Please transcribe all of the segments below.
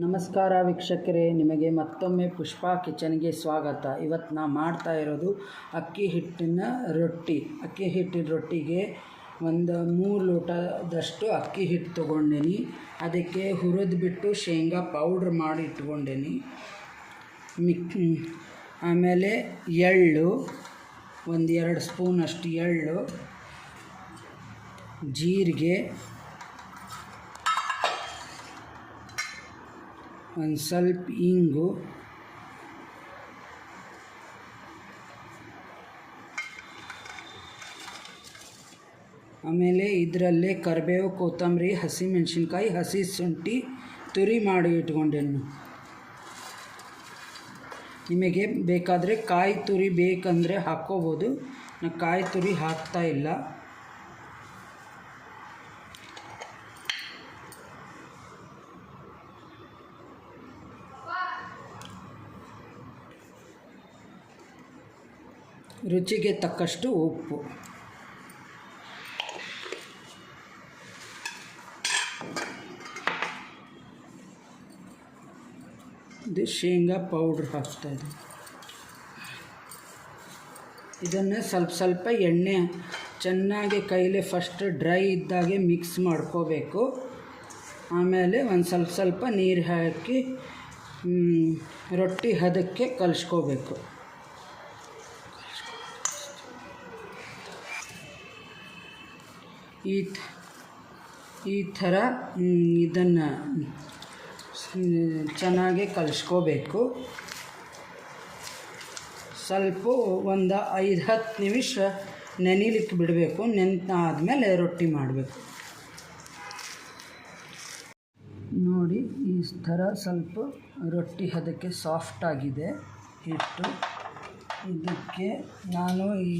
ನಮಸ್ಕಾರ ವೀಕ್ಷಕರೇ, ನಿಮಗೆ ಮತ್ತೊಮ್ಮೆ ಪುಷ್ಪಾ ಕಿಚನ್ಗೆ ಸ್ವಾಗತ. ಇವತ್ತು ನಾ ಮಾಡ್ತಾ ಇರೋದು ಅಕ್ಕಿ ಹಿಟ್ಟಿನ ರೊಟ್ಟಿ. ಅಕ್ಕಿ ಹಿಟ್ಟಿನ ರೊಟ್ಟಿಗೆ ಒಂದು ಮೂರು ಲೋಟದಷ್ಟು ಅಕ್ಕಿ ಹಿಟ್ಟು ತೊಗೊಂಡೇನಿ. ಅದಕ್ಕೆ ಹುರಿದು ಬಿಟ್ಟು ಶೇಂಗಾ ಪೌಡ್ರ್ ಮಾಡಿ ಇಟ್ಕೊಂಡೇನಿ. ಮಿಕ್, ಆಮೇಲೆ ಎಳ್ಳು, ಒಂದು ಎರಡು ಸ್ಪೂನಷ್ಟು ಎಳ್ಳು, ಜೀರಿಗೆ ಒಂದು ಸ್ವಲ್ಪ ಇಂಗು. ಆಮೇಲೆ ಇದರಲ್ಲೇ ಕರಿಬೇವು, ಕೊತ್ತಂಬರಿ ಹಸಿಮೆಣ್ಸಿನ್ಕಾಯಿ ಹಸಿ ಶುಂಠಿ, ತುರಿ ಮಾಡಿ ಇಟ್ಕೊಂಡೆನು ನಿಮಗೆ ಬೇಕಾದರೆ ಕಾಯಿ ತುರಿ ಬೇಕಂದರೆ ಹಾಕ್ಕೋಬೋದು. ನಾನು ಕಾಯಿ ತುರಿ ಹಾಕ್ತಾ ಇಲ್ಲ. ರುಚಿಗೆ ತಕ್ಕಷ್ಟು ಉಪ್ಪು. ಇದು ಶೇಂಗಾ ಪೌಡ್ರ್ ಹಾಕ್ತಾಯಿದೆ ಇದನ್ನು ಸ್ವಲ್ಪ ಸ್ವಲ್ಪ ಎಣ್ಣೆ ಚೆನ್ನಾಗಿ ಕೈಲಿ ಫಸ್ಟ್ ಡ್ರೈ ಇದ್ದಾಗೆ ಮಿಕ್ಸ್ ಮಾಡ್ಕೋಬೇಕು. ಆಮೇಲೆ ಒಂದು ಸ್ವಲ್ಪ ಸ್ವಲ್ಪ ನೀರು ಹಾಕಿ ರೊಟ್ಟಿ ಹದಕ್ಕೆ ಕಲಿಸ್ಕೋಬೇಕು. ಈ ಈ ಥರ ಇದನ್ನು ಚೆನ್ನಾಗಿ ಕಲಿಸ್ಕೋಬೇಕು. ಸ್ವಲ್ಪ ಒಂದು ಐದು ಹತ್ತು ನಿಮಿಷ ನೆನಿಲಿಕ್ಕೆ ಬಿಡಬೇಕು ಆದಮೇಲೆ ರೊಟ್ಟಿ ಮಾಡಬೇಕು. ನೋಡಿ, ಈ ಥರ ಸ್ವಲ್ಪ ರೊಟ್ಟಿ ಅದಕ್ಕೆ ಸಾಫ್ಟ್ ಆಗಿದೆ, ಹಿಟ್ಟು. ಇದಕ್ಕೆ ನಾನು ಈ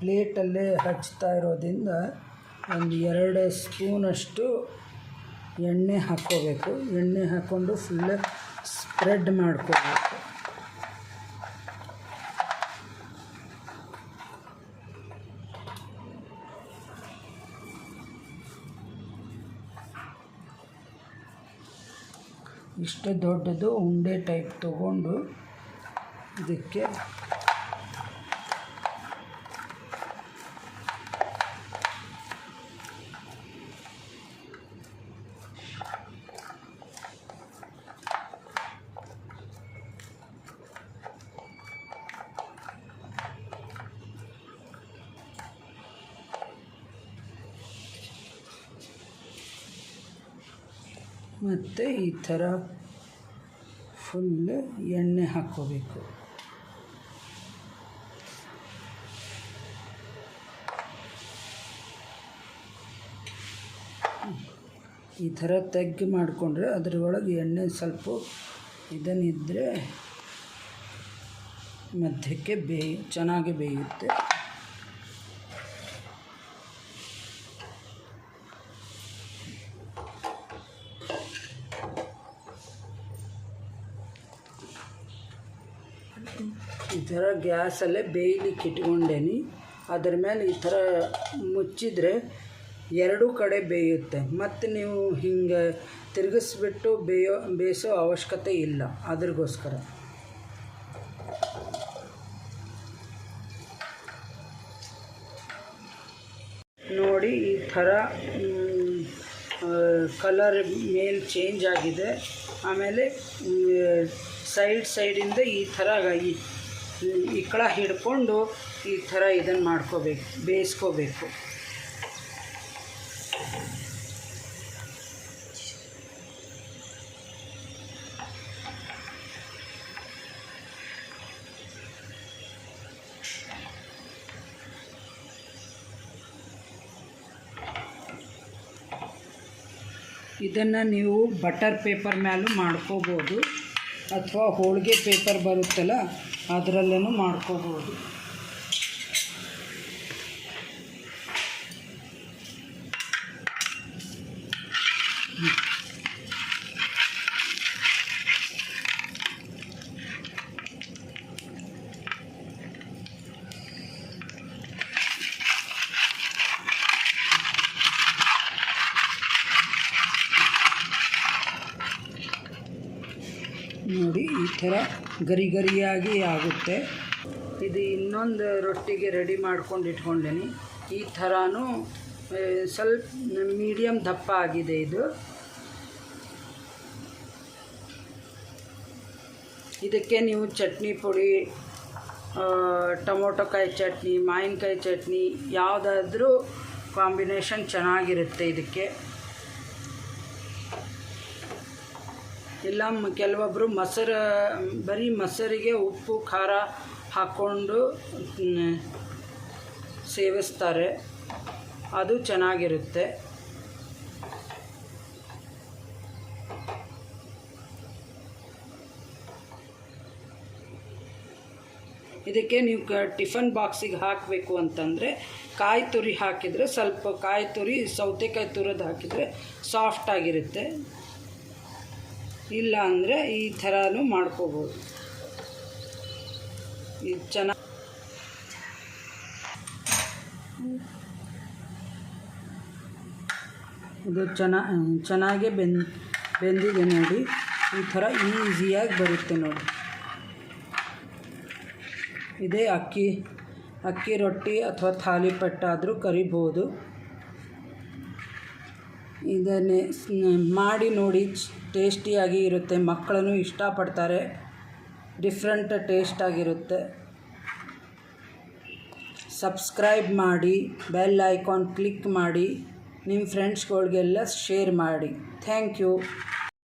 ಪ್ಲೇಟಲ್ಲೇ ಹಚ್ತಾ ಇರೋದ್ರಿಂದ ಒಂದು ಎರಡು ಸ್ಪೂನಷ್ಟು ಎಣ್ಣೆ ಹಾಕ್ಕೋಬೇಕು. ಎಣ್ಣೆ ಹಾಕ್ಕೊಂಡು ಫುಲ್ ಸ್ಪ್ರೆಡ್ ಮಾಡ್ಕೋಬೇಕು. ಇಷ್ಟು ದೊಡ್ಡದು ಉಂಡೆ ಟೈಪ್ ತಗೊಂಡು ಇದಕ್ಕೆ ಮತ್ತು ಈ ಥರ ಫುಲ್ಲು ಎಣ್ಣೆ ಹಾಕ್ಕೋಬೇಕು. ಈ ಥರ ತೆಗ್ಗು ಮಾಡಿಕೊಂಡ್ರೆ ಅದರೊಳಗೆ ಎಣ್ಣೆ ಸ್ವಲ್ಪ ಇದನ್ನಿದ್ದರೆ ಮಧ್ಯಕ್ಕೆ ಬೇಯ, ಚೆನ್ನಾಗಿ ಬೇಯುತ್ತೆ. ಥರ ಗ್ಯಾಸಲ್ಲೇ ಬೇಯ್ಲಿಕ್ಕೆ ಇಟ್ಕೊಂಡೇನಿ. ಅದ್ರ ಮೇಲೆ ಈ ಥರ ಮುಚ್ಚಿದರೆ ಎರಡೂ ಕಡೆ ಬೇಯುತ್ತೆ. ಮತ್ತು ನೀವು ಹಿಂಗೆ ತಿರುಗಿಸ್ಬಿಟ್ಟು ಬೇಯೋ, ಬೇಯಿಸೋ ಅವಶ್ಯಕತೆ ಇಲ್ಲ ಅದ್ರಗೋಸ್ಕರ. ನೋಡಿ ಈ ಥರ ಕಲರ್ ಮೇಲೆ ಚೇಂಜ್ ಆಗಿದೆ. ಆಮೇಲೆ ಸೈಡ್ ಸೈಡಿಂದ ಈ ಥರ ಇಕ್ಕಳ ಹಿಡ್ಕೊಂಡು ಈ ಥರ ಇದನ್ನು ಮಾಡ್ಕೋಬೇಕು, ಬೇಯಿಸ್ಕೋಬೇಕು. ಇದನ್ನು ನೀವು ಬಟರ್ ಪೇಪರ್ ಮೇಲೂ ಮಾಡ್ಕೋಬೋದು. ಅಥವಾ ಹೋಳಿಗೆ ಪೇಪರ್ ಬರುತ್ತಲ್ಲ ಅದರಲ್ಲೂ ಮಾಡ್ಕೋಬೋದು. ಥರ ಗರಿ ಗರಿಯಾಗಿ ಆಗುತ್ತೆ. ಇದು ಇನ್ನೊಂದು ರೊಟ್ಟಿಗೆ ರೆಡಿ ಮಾಡ್ಕೊಂಡು ಇಟ್ಕೊಂಡೇನಿ. ಈ ಥರನೂ ಸ್ವಲ್ಪ ಮೀಡಿಯಮ್ ದಪ್ಪ ಆಗಿದೆ ಇದು. ಇದಕ್ಕೆ ನೀವು ಚಟ್ನಿ ಪುಡಿ ಟೊಮೊಟೊ ಕಾಯಿ ಚಟ್ನಿ, ಮಾವಿನಕಾಯಿ ಚಟ್ನಿ, ಯಾವುದಾದ್ರೂ ಕಾಂಬಿನೇಷನ್ ಚೆನ್ನಾಗಿರುತ್ತೆ ಇದಕ್ಕೆ. ಇಲ್ಲ ಕೆಲವೊಬ್ಬರು ಮೊಸರು, ಬರೀ ಮೊಸರಿಗೆ ಉಪ್ಪು, ಖಾರ ಹಾಕ್ಕೊಂಡು ಸೇವಿಸ್ತಾರೆ. ಅದು ಚೆನ್ನಾಗಿರುತ್ತೆ. ಇದಕ್ಕೆ ನೀವು ಕ, ಟಿಫನ್ ಬಾಕ್ಸಿಗೆ ಹಾಕಬೇಕು ಅಂತಂದರೆ, ಕಾಯಿ ತುರಿ ಹಾಕಿದರೆ ಸ್ವಲ್ಪ, ಕಾಯಿ ತುರಿ, ಸೌತೆಕಾಯಿ ತುರಿದು ಹಾಕಿದರೆ ಸಾಫ್ಟ್ ಆಗಿರುತ್ತೆ. ಇಲ್ಲ ಅಂದರೆ ಈ ಥರನೂ ಮಾಡ್ಕೋಬೋದು. ಇದು ಚೆನ್ನಾಗಿ ಇದು ಚೆನ್ನ, ಚೆನ್ನಾಗೇ ಬೆಂದ್, ಬೆಂದಿದೆ ನೋಡಿ. ಈ ಥರ ಈಸಿಯಾಗಿ ಬರುತ್ತೆ ನೋಡಿ. ಇದೇ ಅಕ್ಕಿ ಅಕ್ಕಿ ರೊಟ್ಟಿ ಅಥವಾ ಥಾಲಿಪಟ್ಟಾದರೂ ಕರಿಬೋದು. ಇದನ್ನೇ ಮಾಡಿ ನೋಡಿ. ಟೇಸ್ಟಿಯಾಗಿ ಇರುತ್ತೆ, ಮಕ್ಕಳನ್ನು ಇಷ್ಟಪಡ್ತಾರೆ, ಡಿಫ್ರೆಂಟ್ ಟೇಸ್ಟಾಗಿರುತ್ತೆ. ಸಬ್ಸ್ಕ್ರೈಬ್ ಮಾಡಿ, ಬೆಲ್ ಐಕಾನ್ ಕ್ಲಿಕ್ ಮಾಡಿ ನಿಮ್ಮ ಫ್ರೆಂಡ್ಸ್ಗಳಿಗೆಲ್ಲ ಶೇರ್ ಮಾಡಿ. Thank you.